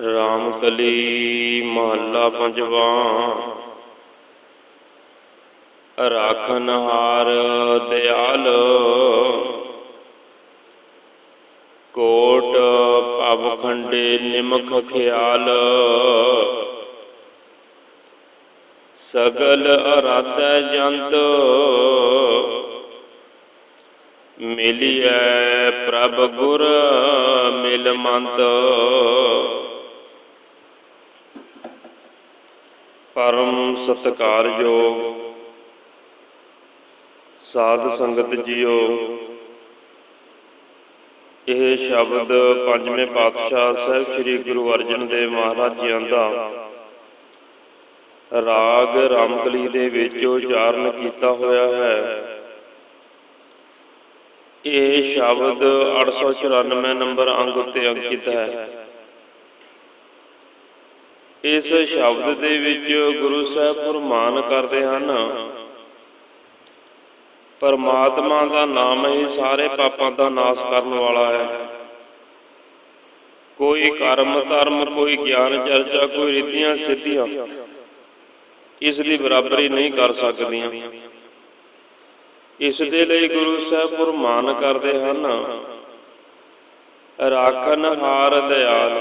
ਰਾਮਕਲੀ ਮਹੱਲਾ ਪੰਜਵਾ। ਰਾਖਨ ਹਾਰ ਦਿਆਲ, ਕੋਟ ਭਵ ਖੰਡੇ ਨਿਮਖ ਖਿਆਲ। ਸਗਲ ਅਰਾਧੈ ਜੰਤ, ਮਿਲਿਐ ਪ੍ਰਭ ਗੁਰ ਮਿਲ ਮੰਤ ਪਰਮ ਸਤਕਾਰਯੋਗ। ਸਾਧ ਸੰਗਤ ਜੀਓ, ਇਹ ਸ਼ਬਦ ਪੰਜਵੇਂ ਪਾਤਸ਼ਾਹ ਸਾਹਿਬ ਸ੍ਰੀ ਗੁਰੂ ਅਰਜਨ ਦੇਵ ਮਹਾਰਾਜ ਜੀਆਂ ਦਾ ਰਾਗ ਰਾਮਕਲੀ ਦੇ ਵਿੱਚ ਉਚਾਰਨ ਕੀਤਾ ਹੋਇਆ ਹੈ। ਇਹ ਸ਼ਬਦ 894 ਨੰਬਰ ਅੰਗ ਉੱਤੇ ਅੰਕਿਤ ਹੈ। ਇਸ ਸ਼ਬਦ ਦੇ ਵਿੱਚ ਗੁਰੂ ਸਾਹਿਬ ਫਰਮਾਨ ਕਰਦੇ ਹਨ, ਪਰਮਾਤਮਾ ਦਾ ਨਾਮ ਹੀ ਸਾਰੇ ਪਾਪਾਂ ਦਾ ਨਾਸ਼ ਕਰਨ ਵਾਲਾ ਹੈ। ਕੋਈ ਕਰਮ, ਧਰਮ, ਕੋਈ ਗਿਆਨ, ਚਰਚਾ, ਕੋਈ ਰਿੱਧੀਆਂ ਸਿੱਧੀਆਂ ਇਸ ਦੀ ਬਰਾਬਰੀ ਨਹੀਂ ਕਰ ਸਕਦੀਆਂ। ਇਸ ਦੇ ਲਈ ਗੁਰੂ ਸਾਹਿਬ ਫਰਮਾਨ ਕਰਦੇ ਹਨ ਰਾਖਨ ਹਾਰ ਦਿਆਲ।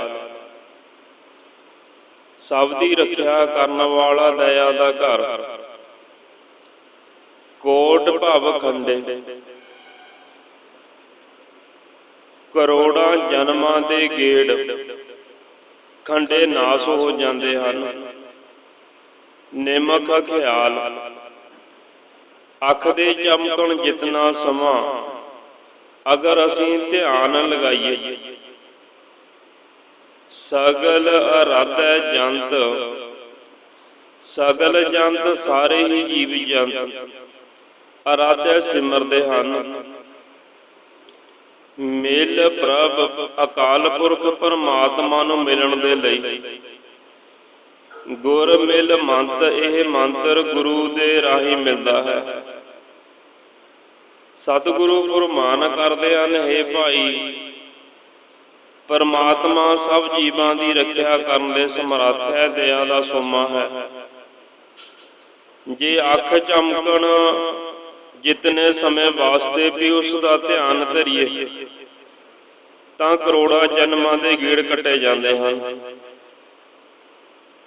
ਸਭ ਦੀ ਰੱਖਿਆ ਕਰਨ ਵਾਲਾ ਦਇਆ ਦਾ ਘਰ। ਕੋਟ ਭਵ ਖੰਡੇ। ਕਰੋੜਾਂ ਜਨਮਾਂ ਦੇ ਗੇੜ। ਖੰਡੇ ਨਾਸ ਹੋ ਜਾਂਦੇ ਹਨ। ਨਿਮਕ ਖਿਆਲ। ਅੱਖ ਦੇ ਚਮਕਣ ਜਿਤਨਾ ਸਮਾਂ। ਅਗਰ ਅਸੀਂ ਧਿਆਨ ਲਗਾਈਏ। ਸਗਲ ਅਰਾਧੈ ਜੰਤ। ਸਗਲ ਜੰਤ ਸਾਰੇ ਹੀ ਜੀਵ ਜੰਤ। ਅਰਾਧੈ ਸਿਮਰਦੇ ਹਨ। ਮਿਲ ਪ੍ਰਭ ਅਕਾਲ ਪੁਰਖ ਪਰਮਾਤਮਾ ਨੂੰ ਮਿਲਣ ਦੇ ਲਈ। ਗੁਰ ਮਿਲ ਮੰਤ, ਇਹ ਮੰਤਰ ਗੁਰੂ ਦੇ ਰਾਹੀਂ ਮਿਲਦਾ ਹੈ। ਸਤਿਗੁਰੂ ਗੁਰਮਾਨ ਕਰਦੇ ਹਨ हे ਭਾਈ ਪਰਮਾਤਮਾ ਸਭ ਜੀਵਾਂ ਦੀ ਰੱਖਿਆ ਕਰਨ ਦੇ ਸਮਰੱਥ ਹੈ, ਦਇਆ ਦਾ ਸੋਮਾ ਹੈ। ਜੇ ਅੱਖ ਚਮਕਣ, ਜਿਤਨੇ ਸਮੇਂ ਵਾਸਤੇ ਵੀ ਉਸ ਦਾ ਧਿਆਨ ਧਰੀਏ, ਤਾਂ ਕਰੋੜਾਂ ਜਨਮਾਂ ਦੇ ਗੇੜ ਕੱਟੇ ਜਾਂਦੇ ਹਨ।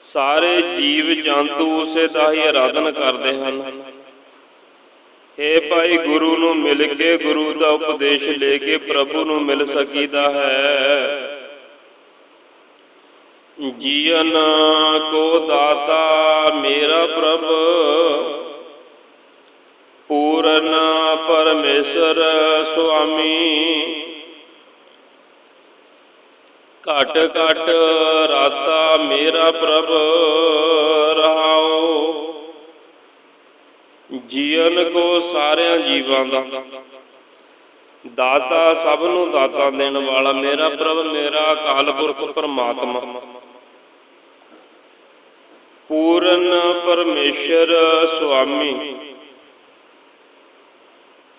ਸਾਰੇ ਜੀਵ ਜੰਤੂ ਉਸੇ ਦਾ ਹੀ ਆਰਾਧਨ ਕਰਦੇ ਹਨ। ਏ ਭਾਈ ਗੁਰੂ ਨੂੰ ਮਿਲ ਕੇ ਗੁਰੂ ਦਾ ਉਪਦੇਸ਼ ਲੈ ਕੇ ਪ੍ਰਭੂ ਨੂੰ ਮਿਲ ਸਕੀਦਾ ਹੈ। ਜੀਵਨ ਕੋ ਦਾਤਾ ਮੇਰਾ ਪ੍ਰਭ, ਪੂਰਨ ਪਰਮੇਸ਼ਰ ਸੁਆਮੀ। ਘਟ ਘਟ ਰਾਤਾ ਮੇਰਾ ਪ੍ਰਭ ਜੀਵਨ ਕੋ ਸਾਰਿਆਂ ਜੀਵਾਂ ਦਾ। ਦਾਤਾ ਸਭ ਨੂੰ ਦਾਤਾ ਦੇਣ ਵਾਲਾ ਮੇਰਾ ਪ੍ਰਭ, ਮੇਰਾ ਅਕਾਲ ਪੁਰਖ ਪਰਮਾਤਮਾ। ਪੂਰਨ ਪਰਮੇਸ਼ਰ ਸੁਆਮੀ।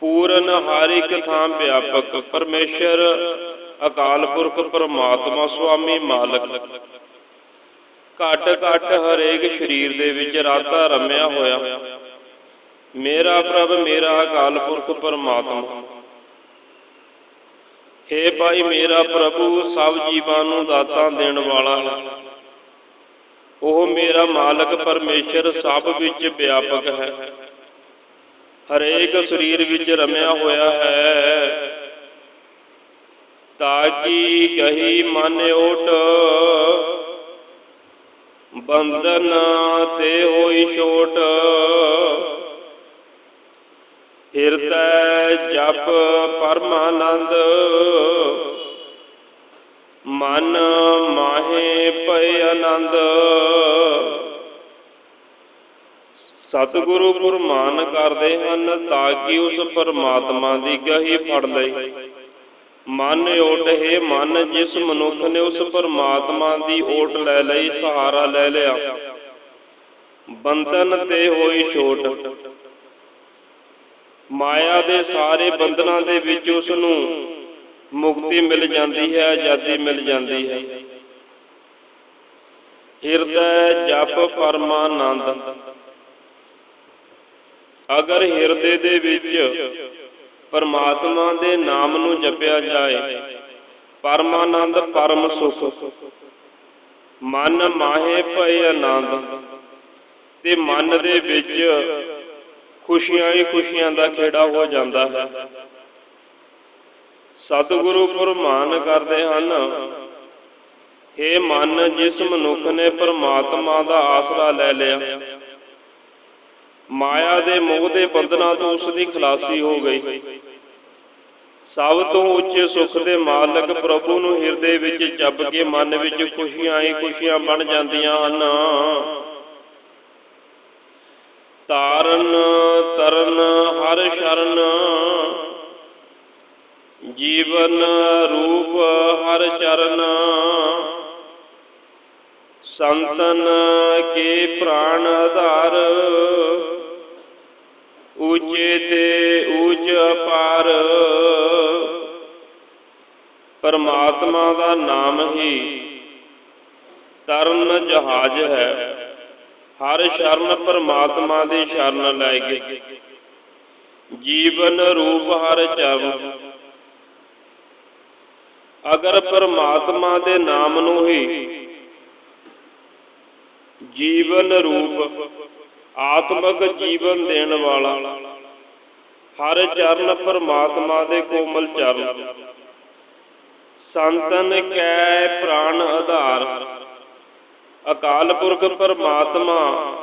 ਪੂਰਨ ਹਰ ਇੱਕ ਥਾਂ ਵਿਆਪਕ ਪਰਮੇਸ਼ਰ, ਅਕਾਲ ਪੁਰਖ ਪਰਮਾਤਮਾ ਸੁਆਮੀ ਮਾਲਕ। ਘਟ ਘਟ ਹਰੇਕ ਸਰੀਰ ਦੇ ਵਿੱਚ ਰਾਤਾ ਰਮਿਆ ਹੋਇਆ। ਮੇਰਾ ਪ੍ਰਭ, ਮੇਰਾ ਅਕਾਲ ਪੁਰਖ ਪਰਮਾਤਮਾ। हे ਭਾਈ, ਮੇਰਾ ਪ੍ਰਭੂ, ਸਭ ਜੀਵਾਂ ਨੂੰ ਦਾਤਾਂ ਦੇਣ ਵਾਲਾ ਹੈ। ਉਹ ਮੇਰਾ ਮਾਲਕ, ਪਰਮੇਸ਼ਰ, ਸਭ ਵਿੱਚ ਵਿਆਪਕ ਹੈ। ਹਰੇਕ ਸਰੀਰ ਵਿੱਚ ਰਮਿਆ ਹੋਇਆ ਹੈ। ਤਾਕੀ ਕਹੀ, ਮਨ ਓਟ ਬੰਧਨ ਤੇ ਹੋਈ ਛੋਟ। ਹਿਰਦੈ ਜਪ ਪਰਮਾਨੰਦ। ਮਨ ਮਾਹੇ ਪਏ ਆਨੰਦ। ਸਤਿਗੁਰੂ ਫਰਮਾਨ ਕਰਦੇ ਹਨ ਤਾਂ ਕਿ ਉਸ ਪਰਮਾਤਮਾ ਦੀ ਗਹੀ ਫੜ ਲਈ ਮਨ ਓਟ ਹੈ ਮਨ, ਜਿਸ ਮਨੁੱਖ ਨੇ ਉਸ ਪਰਮਾਤਮਾ ਦੀ ਓਟ ਲੈ ਲਈ, ਸਹਾਰਾ ਲੈ ਲਿਆ। ਬੰਧਨ ਤੇ ਹੋਈ ਛੋਟ। ਮਾਇਆ ਦੇ ਸਾਰੇ ਬੰਧਨਾਂ ਦੇ ਵਿੱਚ ਉਸ ਨੂੰ ਮੁਕਤੀ ਮਿਲ ਜਾਂਦੀ ਹੈ, ਆਜ਼ਾਦੀ ਮਿਲ ਜਾਂਦੀ ਹੈ। ਹਿਰਦੈ ਜਪ ਪਰਮਾਨੰਦ। ਅਗਰ ਹਿਰਦੇ ਦੇ ਵਿੱਚ ਪਰਮਾਤਮਾ ਦੇ ਨਾਮ ਨੂੰ ਜਪਿਆ ਜਾਏ, ਪਰਮਾਨੰਦ ਪਰਮ ਸੁਖ। ਮਨ ਮਾਹੇ ਭਏ ਆਨੰਦ। ਤੇ ਮਨ ਦੇ ਵਿੱਚ ਖੁਸ਼ੀਆਂ ਹੀ ਖੁਸ਼ੀਆਂ ਦਾ ਖੇੜਾ ਹੋ ਜਾਂਦਾ ਹੈ। ਸਤਿਗੁਰੂ ਫਰਮਾਨ ਕਰਦੇ ਹਨ। ਹੇ ਮਨ, ਜਿਸ ਮਨੁੱਖ ਨੇ ਪਰਮਾਤਮਾ ਦਾ ਆਸਰਾ ਲੈ ਲਿਆ, ਮਾਇਆ ਦੇ ਮੋਹ ਦੇ ਬੰਧਨਾਂ ਤੋਂ ਉਸ ਦੀ ਖਲਾਸੀ ਹੋ ਗਈ। ਸਭ ਤੋਂ ਉੱਚੇ ਸੁੱਖ ਦੇ ਮਾਲਕ ਪ੍ਰਭੂ ਨੂੰ ਹਿਰਦੇ ਵਿੱਚ ਜਪ ਕੇ ਮਨ ਵਿੱਚ ਖੁਸ਼ੀਆਂ ਹੀ ਖੁਸ਼ੀਆਂ ਬਣ ਜਾਂਦੀਆਂ ਹਨ। ਤਾਰਨ, ਤਰਨ, ਹਰ ਸ਼ਰਨ। ਜੀਵਨ ਰੂਪ, ਹਰ ਚਰਨ। ਸੰਤਨ ਕੇ ਪ੍ਰਾਣ ਆਧਾਰ। ਉੱਚੇ ਤੇ ਉੱਚ ਅਪਾਰ। ਪਰਮਾਤਮਾ ਦਾ ਨਾਮ ਹੀ ਤਰਨ ਜਹਾਜ਼ ਹੈ। ਹਰ ਸ਼ਰਨ ਪਰਮਾਤਮਾ ਦੀ ਸ਼ਰਨ ਲੈ ਗਏ। ਜੀਵਨ ਰੂਪ ਹਰ ਚਰਨ। ਅਗਰ ਪਰਮਾਤਮਾ ਦੇ ਨਾਮ ਨੂੰ ਹੀ ਜੀਵਨ ਰੂਪ, ਆਤਮਿਕ ਜੀਵਨ ਦੇਣ ਵਾਲਾ ਹਰ ਚਰਨ ਪਰਮਾਤਮਾ ਦੇ ਕੋਮਲ ਚਰਨ। ਸੰਤਨ ਕੈ ਪ੍ਰਾਣ ਆਧਾਰ। ਅਕਾਲ ਪੁਰਖ ਪਰਮਾਤਮਾ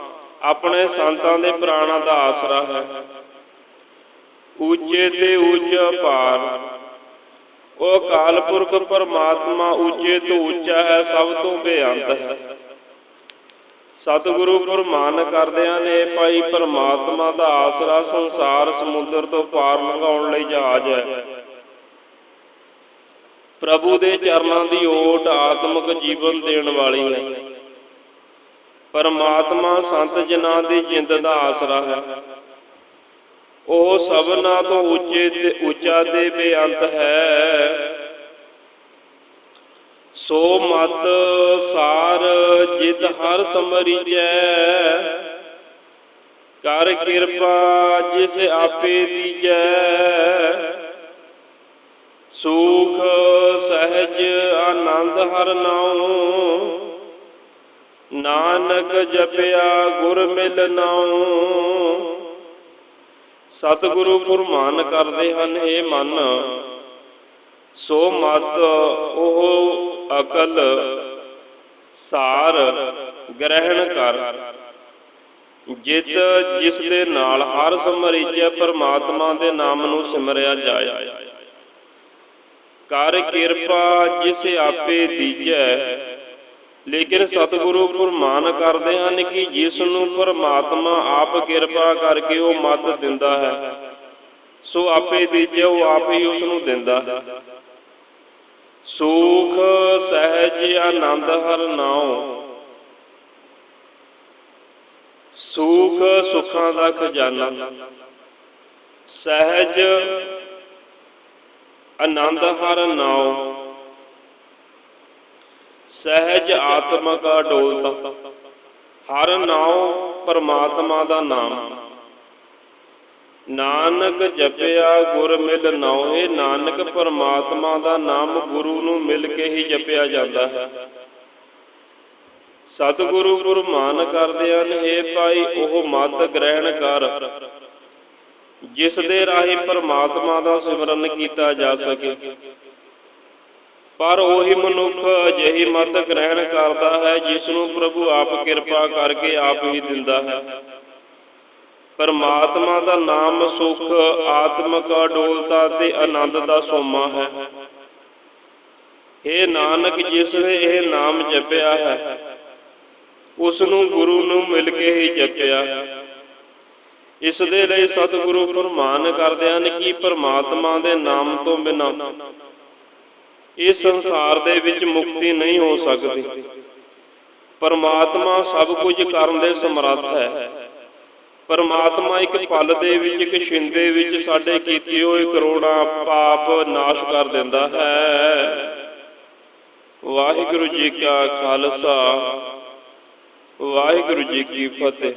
ਆਪਣੇ ਸੰਤਾਂ ਦੇ ਪ੍ਰਾਣਾਂ ਦਾ ਆਸਰਾ ਹੈ। ਉੱਚੇ ਤੇ ਉੱਚ ਅਪਾਰ। ਉਹ ਅਕਾਲ ਪੁਰਖ ਪਰਮਾਤਮਾ ਉੱਚੇ ਤੋਂ ਉੱਚਾ ਹੈ, ਸਭ ਤੋਂ ਬੇਅੰਤ ਹੈ। ਸਤਿਗੁਰੂ ਫਰਮਾਨ ਕਰਦਿਆਂ ਨੇ ਭਾਈ ਪਰਮਾਤਮਾ ਦਾ ਆਸਰਾ ਸੰਸਾਰ ਸਮੁੰਦਰ ਤੋਂ ਪਾਰ ਲੰਘਾਉਣ ਲਈ ਜਹਾਜ਼ ਹੈ। ਪ੍ਰਭੂ ਦੇ ਚਰਨਾਂ ਦੀ ਓਟ ਆਤਮਿਕ ਜੀਵਨ ਦੇਣ ਵਾਲੀ ਹੈ। ਪਰਮਾਤਮਾ ਸੰਤ ਜਨਾਂ ਦੀ ਜਿੰਦ ਦਾ ਆਸਰਾ ਹੈ। ਉਹ ਸਭਨਾ ਤੋਂ ਉੱਚੇ ਤੇ ਉੱਚਾ ਤੇ ਬੇਅੰਤ ਹੈ। ਸੋ ਮਤ ਸਾਰ ਜਿਤ ਹਰ ਸਮਰੀਜੈ ਕਰ ਕਿਰਪਾ ਜਿਸ ਆਪੇ ਦੀਜੈ। ਸੁਖ, ਸਹਿਜ, ਆਨੰਦ ਹਰ ਨਾਉ। ਨਾਨਕ ਜਪਿਆ ਗੁਰ ਮਿਲ ਨਾਉ। ਸਤਿਗੁਰੂ ਫਰਮਾਨ ਕਰਦੇ ਹਨ ਇਹ ਮਨ। ਸੋ ਮਤ ਉਹ ਅਕਲ ਸਾਰ ਗ੍ਰਹਿਣ ਕਰ। ਜਿਤ ਜਿਸ ਦੇ ਨਾਲ ਹਰ ਸਮਰੀਜੈ ਪਰਮਾਤਮਾ ਦੇ ਨਾਮ ਨੂੰ ਸਿਮਰਿਆ ਜਾਏ। ਕਰ ਕਿਰਪਾ ਜਿਸ ਆਪੇ ਦੀਜੈ ਲੇਕਿਨ ਸਤਿਗੁਰੂ ਫਰਮਾਨ ਕਰਦੇ ਹਨ ਕਿ ਜਿਸ ਨੂੰ ਪਰਮਾਤਮਾ ਆਪ ਕਿਰਪਾ ਕਰਕੇ ਉਹ ਮਤ ਦਿੰਦਾ ਹੈ, ਸੋ ਆਪੇ ਦੀਜੈ ਉਹ ਆਪ ਹੀ ਉਸ ਨੂੰ ਦਿੰਦਾ ਹੈ। ਸੁਖ, ਸਹਿਜ, ਆਨੰਦ ਹਰ ਨਾਉ। ਸੁਖ, ਸੁਖਾਂ ਦਾ ਖਜ਼ਾਨਾ। ਸਹਿਜ, ਆਨੰਦ ਹਰ ਨਾਉ। ਸਹਿਜ ਆਤਮਕ ਡੋਲਤਾ ਹਰ ਨਾਉ ਪਰਮਾਤਮਾ ਦਾ ਨਾਮ। ਨਾਨਕ ਜਪਿਆ ਗੁਰ ਮਿਲ ਨਾਉ ਨਾਨਕ ਪਰਮਾਤਮਾ ਦਾ ਨਾਮ ਗੁਰੂ ਨੂੰ ਮਿਲ ਕੇ ਹੀ ਜਪਿਆ ਜਾਂਦਾ ਹੈ। ਸਤਿਗੁਰੂ ਗੁਰਮਾਨ ਕਰਦੇ ਹਨ हे ਭਾਈ, ਉਹ ਮਤ ਗ੍ਰਹਿਣ ਕਰ। ਜਿਸ ਦੇ ਰਾਹੀਂ ਪਰਮਾਤਮਾ ਦਾ ਸਿਮਰਨ ਕੀਤਾ ਜਾ ਸਕੇ। ਪਰ ਉਹੀ ਮਨੁੱਖ ਅਜਿਹੀ ਮਤ ਗ੍ਰਹਿਣ ਕਰਦਾ ਹੈ ਜਿਸ ਨੂੰ ਪ੍ਰਭੂ ਆਪ ਕਿਰਪਾ ਕਰਕੇ ਆਪ ਹੀ ਦਿੰਦਾ ਹੈ। ਪਰਮਾਤਮਾ ਦਾ ਨਾਮ ਸੁਖ, ਆਤਮਿਕ ਅਡੋਲਤਾ ਤੇ ਆਨੰਦ ਦਾ ਸੋਮਾ ਹੈ। ਇਹ ਨਾਨਕ, ਜਿਸ ਨੇ ਇਹ ਨਾਮ ਜਪਿਆ ਹੈ ਉਸ ਨੂੰ ਗੁਰੂ ਨੂੰ ਮਿਲ ਕੇ ਹੀ ਜਪਿਆ ਇਸ ਦੇ ਲਈ ਸਤਿਗੁਰੂ ਫਰਮਾਨ ਕਰਦੇ ਹਨ ਕਿ ਪਰਮਾਤਮਾ ਦੇ ਨਾਮ ਤੋਂ ਬਿਨਾਂ ਇਸ ਸੰਸਾਰ ਦੇ ਵਿੱਚ ਮੁਕਤੀ ਨਹੀਂ ਹੋ ਸਕਦੀ। ਪਰਮਾਤਮਾ ਸਭ ਕੁਝ ਕਰਨ ਦੇ ਸਮਰੱਥ ਹੈ। ਪਰਮਾਤਮਾ ਇੱਕ ਪਲ ਦੇ ਵਿੱਚ, ਇੱਕ ਛਿੰਦੇ ਵਿੱਚ ਸਾਡੇ ਕੀਤੇ ਹੋਏ ਕਰੋੜਾਂ ਪਾਪ ਨਾਸ਼ ਕਰ ਦਿੰਦਾ ਹੈ। ਵਾਹਿਗੁਰੂ ਜੀ ਕਾ ਖਾਲਸਾ। ਵਾਹਿਗੁਰੂ ਜੀ ਕੀ ਫਤਿਹ।